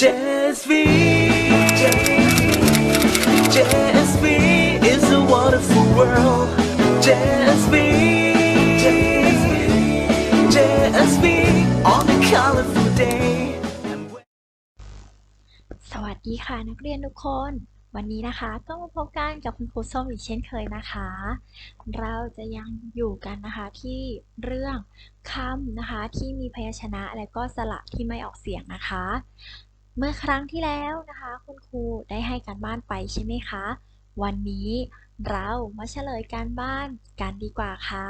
JSV JSV is a wonderful world JSV JSV on a colorful day สวัสดีค่ะนักเรียนทุกคน วันนี้นะคะก็มาพบกันกับคุณครูส้มอีกเช่นเคยนะคะ เราจะยังอยู่กันนะคะที่เรื่องคำนะคะที่มีพยัญชนะและก็สระที่ไม่ออกเสียงนะคะ เมื่อครั้งที่แล้วนะคะ คุณครูได้ให้การบ้านไปใช่ไหมคะ วันนี้เรามาเฉลยการบ้านกันดีกว่าค่ะ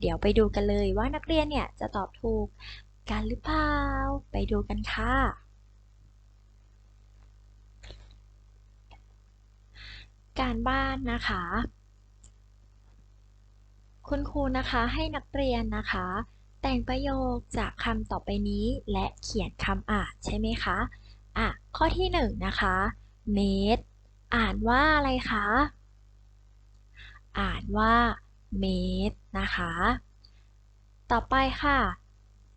เดี๋ยวไปดูกันเลยว่านักเรียนเนี่ยจะตอบถูกกันหรือเปล่า ไปดูกันค่ะ การบ้านนะคะ คุณครูนะคะให้นักเรียนนะคะ แต่งประโยคจากคำต่อไปนี้และเขียนคำอ่านใช่ไหมคะ อะ ข้อที่หนึ่งนะคะ เมตร อ่านว่าอะไรคะ อ่านว่าเมตรนะคะ ต่อไปค่ะ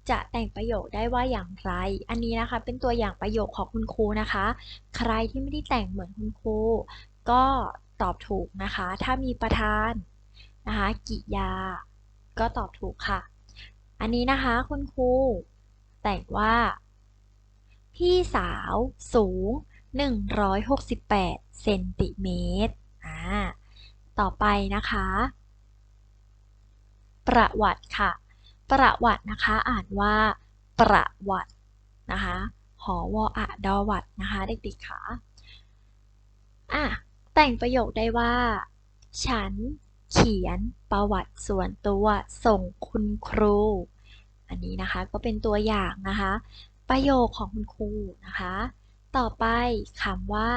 จะแต่งประโยคได้ว่าอย่างไร อันนี้นะคะเป็นตัวอย่างประโยคของคุณครูนะคะ ใครที่ไม่ได้แต่งเหมือนคุณครู ก็ตอบถูกนะคะ ถ้ามีประธานนะคะกิยา ก็ตอบถูกค่ะ อันนี้นะคะคุณครูแต่งว่า พี่สาวสูง 168 เซนติเมตรอ่าต่อไปนะคะ ประวัติค่ะ ประวัตินะคะอ่านว่า ประวัตินะคะหอวออะดอวัดนะคะเด็กๆค่ะอะแต่งประโยคได้ว่า ฉัน เขียนประวัติส่วนตัวส่งคุณครู อันนี้นะคะก็เป็นตัวอย่างนะคะ ประโยคของคุณครูนะคะ ต่อไปคำว่า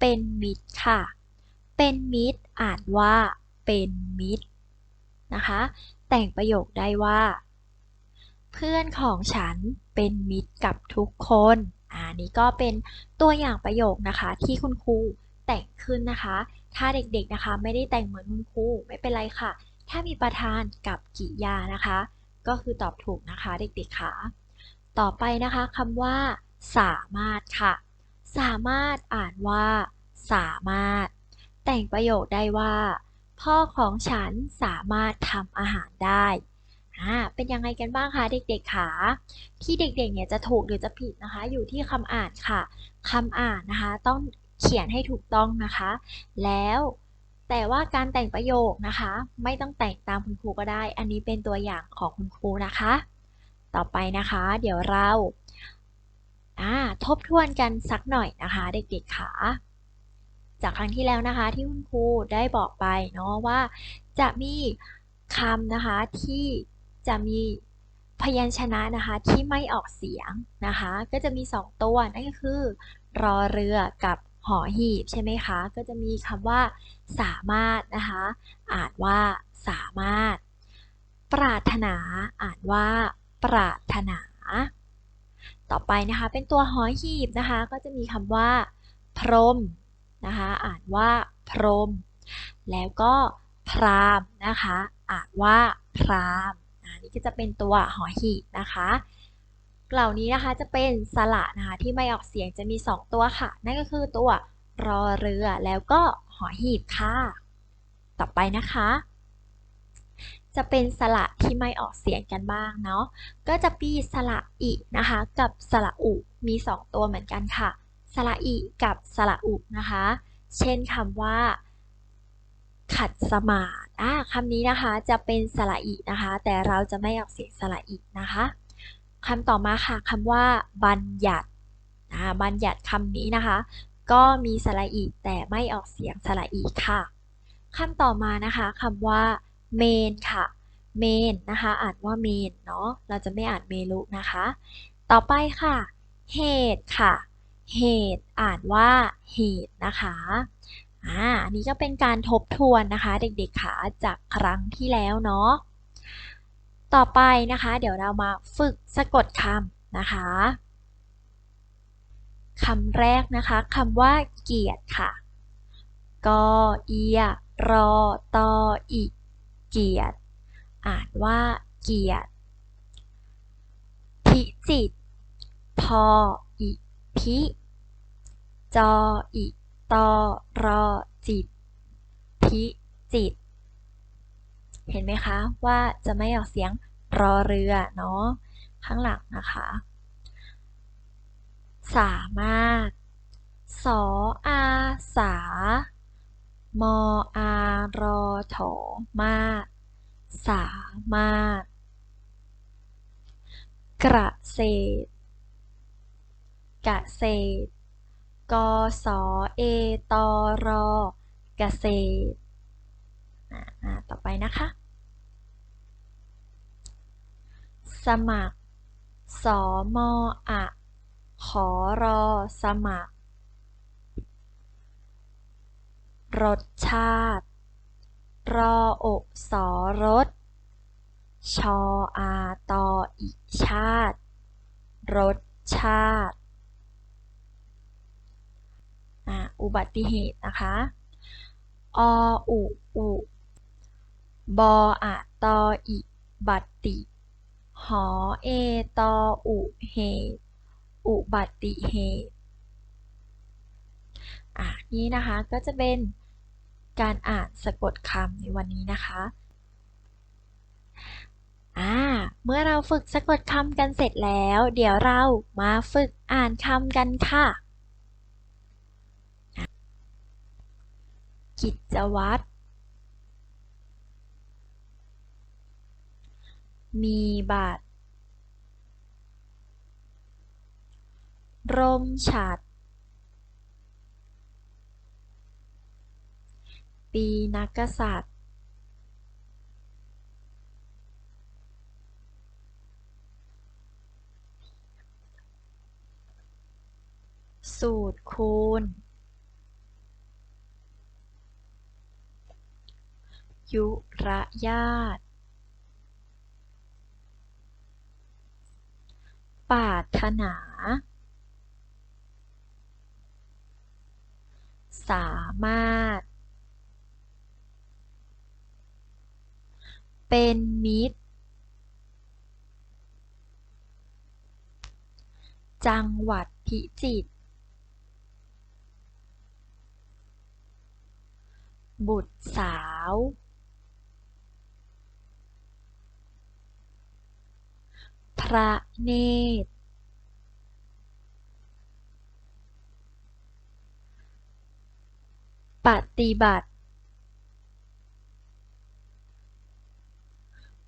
เป็นมิตรค่ะ เป็นมิตรอ่านว่า เป็นมิตรนะคะ แต่งประโยคได้ว่า เพื่อนของฉันเป็นมิตรกับทุกคนอ่านี้ก็เป็นตัวอย่างประโยคนะคะที่คุณครู แต่งขึ้นนะคะ ถ้าเด็กๆนะคะ ไม่ได้แต่งเหมือนคุณครูไม่เป็นไรค่ะ ถ้ามีประธานกับกริยานะคะ ก็คือตอบถูกนะคะเด็กๆค่ะ ต่อไปนะคะคำว่า สามารถค่ะ สามารถอ่านว่า สามารถ แต่งประโยคได้ว่า พ่อของฉันสามารถทำอาหารได้อ่าเป็นยังไงกันบ้างคะเด็กๆคะที่เด็กๆเนี่ยจะถูกหรือจะผิดนะคะ อยู่ที่คำอ่านค่ะคำอ่านนะคะ ต้อง เขียนให้ถูกต้องนะคะ แล้วแต่ว่าการแต่งประโยคนะคะ ไม่ต้องแต่งตามคุณครูก็ได้ อันนี้เป็นตัวอย่างของคุณครูนะคะ ต่อไปนะคะ เดี๋ยวเราทบทวนกันสักหน่อยนะคะ เด็กๆค่ะจากครั้งที่แล้วนะคะ ที่คุณครูได้บอกไปเนาะว่า จะมีคำนะคะที่จะมีพยัญชนะนะคะที่ไม่ออกเสียงนะคะ ก็จะมี 2 ตัวนั่นก็คือ รอเรือกับ หอหีบใช่ไหมคะ ก็จะมีคำว่า สามารถนะคะ อ่านว่าสามารถ ปรารถนา อ่านว่า ปรารถนา ต่อไปนะคะ เป็นตัวหอหีบนะคะ ก็จะมีคำว่า พรมนะคะ อ่านว่าพรม แล้วก็พรามนะคะ อ่านว่าพรามอันนี้ก็จะเป็นตัวหอหีบนะคะ เหล่านี้นะคะจะเป็นสระนะคะที่ไม่ออกเสียงจะมี 2 ตัวค่ะ นั่นก็คือตัวรอเรือแล้วก็หอหีบค่ะ ต่อไปนะคะ จะเป็นสระที่ไม่ออกเสียงกันบ้างเนาะก็จะมีสระอินะคะ กับสระอุมี 2 ตัวเหมือนกันค่ะ สระอิกับสระอุนะคะ เช่นคำว่าขัดสมาธิอ่าคำนี้นะคะจะเป็นสระอินะคะ แต่เราจะไม่ออกเสียงสระอินะคะ คำต่อมาค่ะคำว่า บัญญัตินะบัญญัติคำนี้นะคะ ก็มีสระอิแต่ไม่ออกเสียงสระอิค่ะคำต่อมานะคะคำว่าเมนค่ะเมนนะคะอ่านว่าเมนเนาะเราจะไม่อ่านเมลุนะคะ ต่อไปค่ะเหตุค่ะเหตุอ่านว่าเหตุนะคะอ่าอันนี้ก็เป็นการทบทวนนะคะ เด็กๆค่ะจากครั้งที่แล้วเนาะ ต่อไปนะคะ เดี๋ยวเรามาฝึกสะกดคำนะคะคำแรกนะคะคำว่าเกียรติค่ะกอเอียรอตออิเกียรติอ่านว่าเกียรติพิจิตพออิพิจออิตอรอจิตพิจิต เห็นไหมคะว่าจะไม่ออกเสียงรอเรือเนาะข้างหลังนะคะ สามารถ สออาสา มออารอถอมาสามารถ กระเกษตรเกษตรกสเอตอรเกษตร ต่อไปนะคะ สมัคร สมอะขอรอ สมัคร รสชาติ รออกสอรสชออาตออีกชาติ รสชาติอุบัติเหตุนะคะ ออุอุ บออะตออิบัตติ หอเอตออุเหตุอุบัติเหตุอ่านี่นะคะก็จะเป็นการอ่านสะกดคำในวันนี้นะคะอ่าเมื่อเราฝึกสะกดคำกันเสร็จแล้ว เดี๋ยวเรามาฝึกอ่านคำกันค่ะ กิจวัตร มีบัตร ร่มฉัตรปีนักกษัตริย์ สูตรคูณ ยุระยาต ปรารถนา สามารถ เป็นมิตร จังหวัดพิจิตร บุตรสาว พระเนตร ปฏิบัติ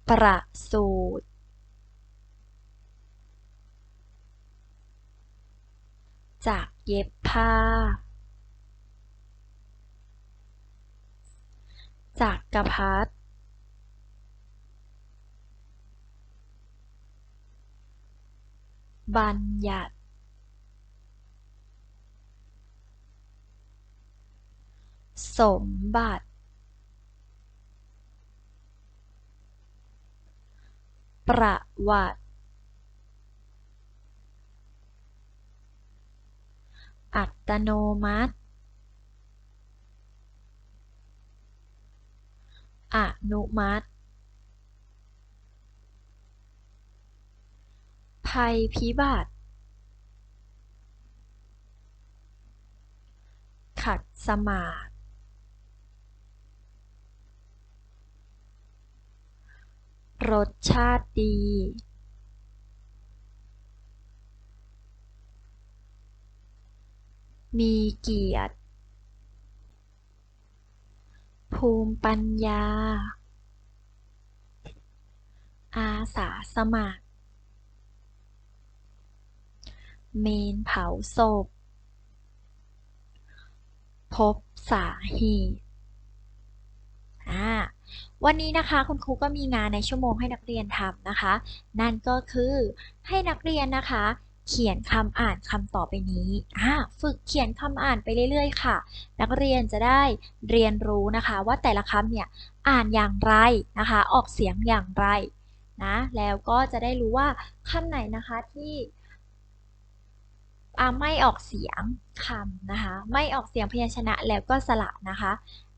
ประสูติจากเย็บผ้า จากกระพัด บัญญัติ สมบัติ ประวัติ อัตโนมัติ อนุมัติ ภัยพิบัติ ขัดสมาธิรสชาติดี มีเกียรติ ภูมิปัญญา อาสาสมัคร เมนเผาศพ พบสาเหตุอ่าวันนี้นะคะคุณครูก็มีงานในชั่วโมงให้นักเรียนทำนะคะ นั่นก็คือให้นักเรียนนะคะ เขียนคำอ่านคำต่อไปนี้อ่าฝึกเขียนคำอ่านไปเรื่อยๆ ค่ะ นักเรียนจะได้เรียนรู้นะคะ ว่าแต่ละคำเนี่ยอ่านอย่างไรนะคะ ออกเสียงอย่างไรนะแล้วก็จะได้รู้ว่าคำไหนนะคะที่ ไม่ออกเสียงคำนะคะ ไม่ออกเสียงพยัญชนะแล้วก็สระนะคะ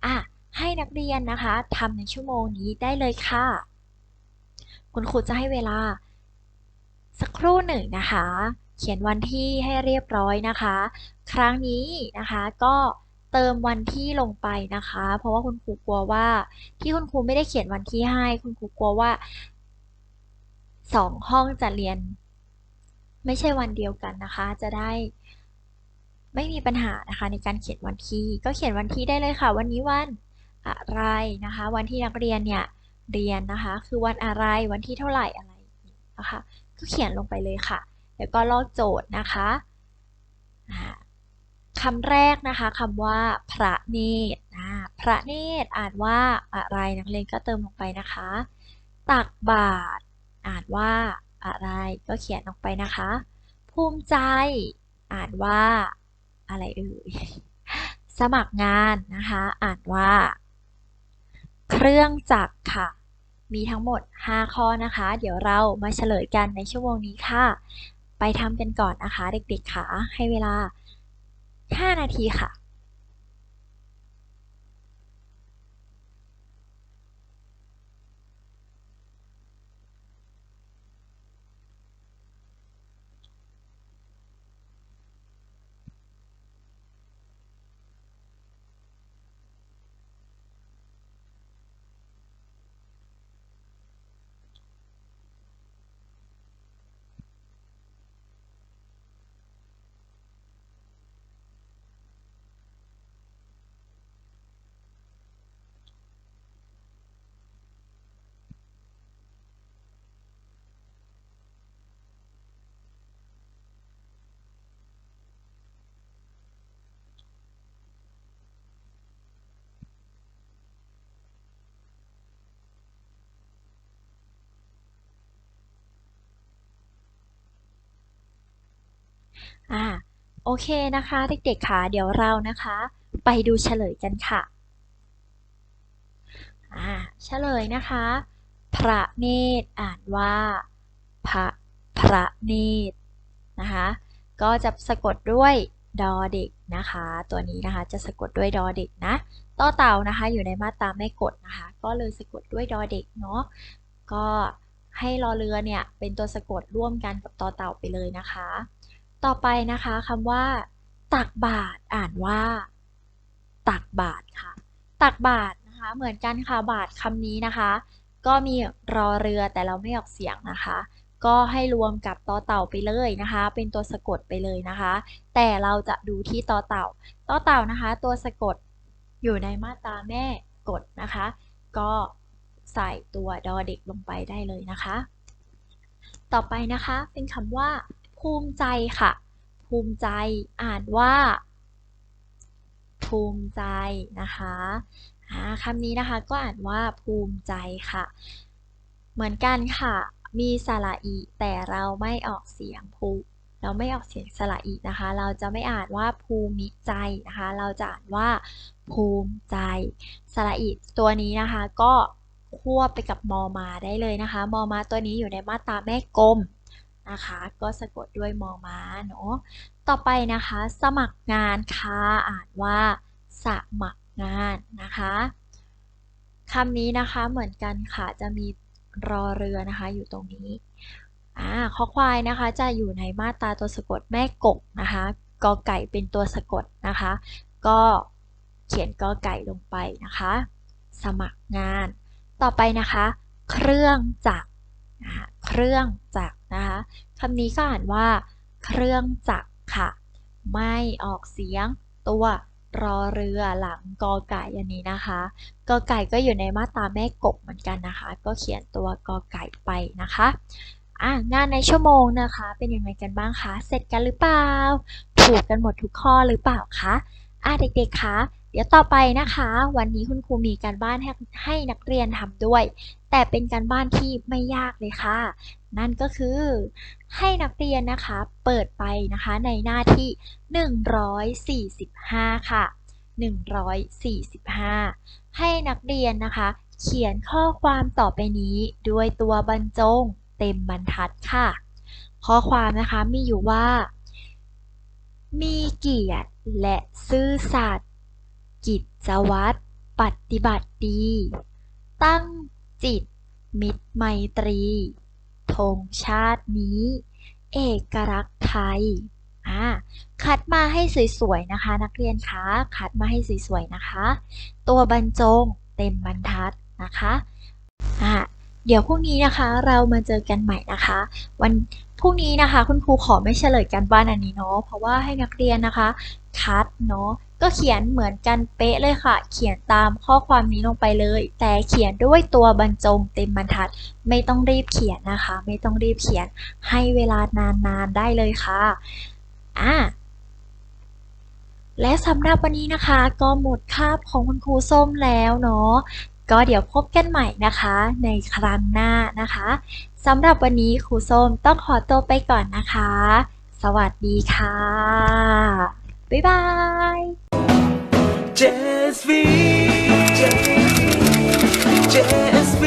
อะให้นักเรียนนะคะทำในชั่วโมงนี้ได้เลยค่ะ คุณครูจะให้เวลา สักครู่หนึ่งนะคะ เขียนวันที่ให้เรียบร้อยนะคะ ครั้งนี้นะคะก็เติมวันที่ลงไปนะคะ เพราะว่าคุณครูกลัวว่า ที่คุณครูไม่ได้เขียนวันที่ให้ คุณครูกลัวว่าสองห้องจะเรียน ไม่ใช่วันเดียวกันนะคะ จะได้ไม่มีปัญหานะคะ ในการเขียนวันที่ ก็เขียนวันที่ได้เลยค่ะ วันนี้วันอะไรนะคะ วันที่นักเรียนเนี่ยเรียนนะคะ คือวันอะไรวันที่เท่าไหร่อะไรนะคะ ก็เขียนลงไปเลยค่ะ แล้วก็ลอกโจทย์นะคะคำแรกนะคะคำว่าพระเนตรพระเนตรอ่านว่าอะไรนักเรียนก็เติมลงไปนะคะ ตักบาตรอ่านว่า อะไรก็เขียนลงไปนะคะ ภูมิใจ อ่านว่า อะไรเอ่ย สมัครงานนะคะ อ่านว่า เครื่องจักรค่ะ มีทั้งหมด 5 ข้อนะคะ เดี๋ยวเรามาเฉลยกันในชั่วโมงนี้ค่ะ ไปทำกันก่อนนะคะ เด็กๆค่ะ ให้เวลา 5 นาทีค่ะ อ่าโอเคนะคะ เด็กๆค่ะเดี๋ยวเรานะคะ ไปดูเฉลยกันค่ะอ่าเฉลยนะคะ พระเนตรอ่านว่าพระพระเนตรนะคะ ก็จะสะกดด้วยดอเด็กนะคะ ตัวนี้นะคะจะสะกดด้วยดอเด็กนะต่อเต่านะคะ อยู่ในมาตราไม่กดนะคะ ก็เลยสะกดด้วยดอเด็กเนาะก็ให้รอเรือเนี่ยเป็นตัวสะกดร่วมกันกับต่อเต่าไปเลยนะคะ ต่อไปนะคะคำว่า ตักบาตรอ่านว่า ตักบาตรค่ะ ตักบาตรนะคะ เหมือนกันค่ะบาตรคำนี้นะคะ ก็มีรอเรือแต่เราไม่ออกเสียงนะคะ ก็ให้รวมกับตอเต่าไปเลยนะคะ เป็นตัวสะกดไปเลยนะคะ แต่เราจะดูที่ตอเต่าตอเต่านะคะ ตัวสะกดอยู่ในมาตราแม่กดนะคะ ก็ใส่ตัวดอเด็กลงไปได้เลยนะคะ ต่อไปนะคะเป็นคำว่า ภูมิใจค่ะ ภูมิใจอ่านว่า ภูมิใจนะคะคำนี้นะคะก็อ่านว่าภูมิใจค่ะ เหมือนกันค่ะ มีสระอีแต่เราไม่ออกเสียงภูเราไม่ออกเสียงสระอีนะคะ เราจะไม่อ่านว่าภูมิใจนะคะ เราจะอ่านว่าภูมิใจ สระอีตัวนี้นะคะก็ควบไปกับมอมาได้เลยนะคะ มอมาตัวนี้อยู่ในมาตราแม่กลม นะคะ ก็สะกดด้วยมอม้าเนาะต่อไปนะคะ สมัครงานค่ะอ่านว่า สมัครงานนะคะคำนี้นะคะเหมือนกันค่ะจะมีรอเรือนะคะ อยู่ตรงนี้อ่าข้อควายนะคะ จะอยู่ในมาตราตัวสะกดแม่กกนะคะกอไก่เป็นตัวสะกดนะคะ ก็เขียนกอไก่ลงไปนะคะ สมัครงาน ต่อไปนะคะ เครื่องจักรนะคะ เครื่องจักรนะคะคำนี้ก็อ่านว่า เครื่องจักรค่ะ ไม่ออกเสียงตัวรอเรือหลังกอไก่อันนี้นะคะกอไก่ก็อยู่ในมาตราแม่กบเหมือนกันนะคะ ก็เขียนตัวกอไก่ไปนะคะอะงานในชั่วโมงนะคะ เป็นยังไงกันบ้างคะ เสร็จกันหรือเปล่า ถูกกันหมดทุกข้อหรือเปล่าคะอะเด็กๆคะ เดี๋ยวต่อไปนะคะ วันนี้คุณครูมีการบ้านให้ให้นักเรียนทำด้วย แต่เป็นการบ้านที่ไม่ยากเลยค่ะ นั่นก็คือให้นักเรียนนะคะเปิดไปนะคะในหน้าที่ 145 ค่ะ 145 ให้นักเรียนนะคะ เขียนข้อความต่อไปนี้ด้วยตัวบรรจงเต็มบรรทัดค่ะ ข้อความนะคะมีอยู่ว่า มีเกียรติและซื่อสัตย์ กิจวัตร ปฏิบัติดี ตั้งจิต มิตรไมตรีธงชาตินี้ เอกลักษณ์ไทยอ่าคัดมาให้สวยๆนะคะ นักเรียนคะ คัดมาให้สวยๆนะคะ ตัวบรรจงเต็มบรรทัดนะคะอ่าเดี๋ยวพรุ่งนี้นะคะเรามาเจอกันใหม่นะคะ วันพรุ่งนี้นะคะ คุณครูขอไม่เฉลยกันบ้านอันนี้เนาะเพราะว่าให้นักเรียนนะคะ คัดเนาะ ก็เขียนเหมือนกันเป๊ะเลยค่ะ เขียนตามข้อความนี้ลงไปเลย แต่เขียนด้วยตัวบรรจงเต็มบรรทัด ไม่ต้องรีบเขียนนะคะ ไม่ต้องรีบเขียนให้เวลานานๆได้เลยค่ะอ่าและสำหรับวันนี้นะคะ ก็หมดคาบของคุณครูส้มแล้วเนาะก็เดี๋ยวพบกันใหม่นะคะ ในครั้งหน้านะคะสำหรับวันนี้ครูส้มต้องขอตัวไปก่อนนะคะ สวัสดีค่ะ บ๊ายบาย JSV, JSV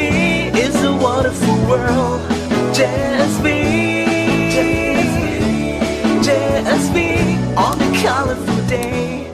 is a wonderful world. JSV, JSV on a colorful day.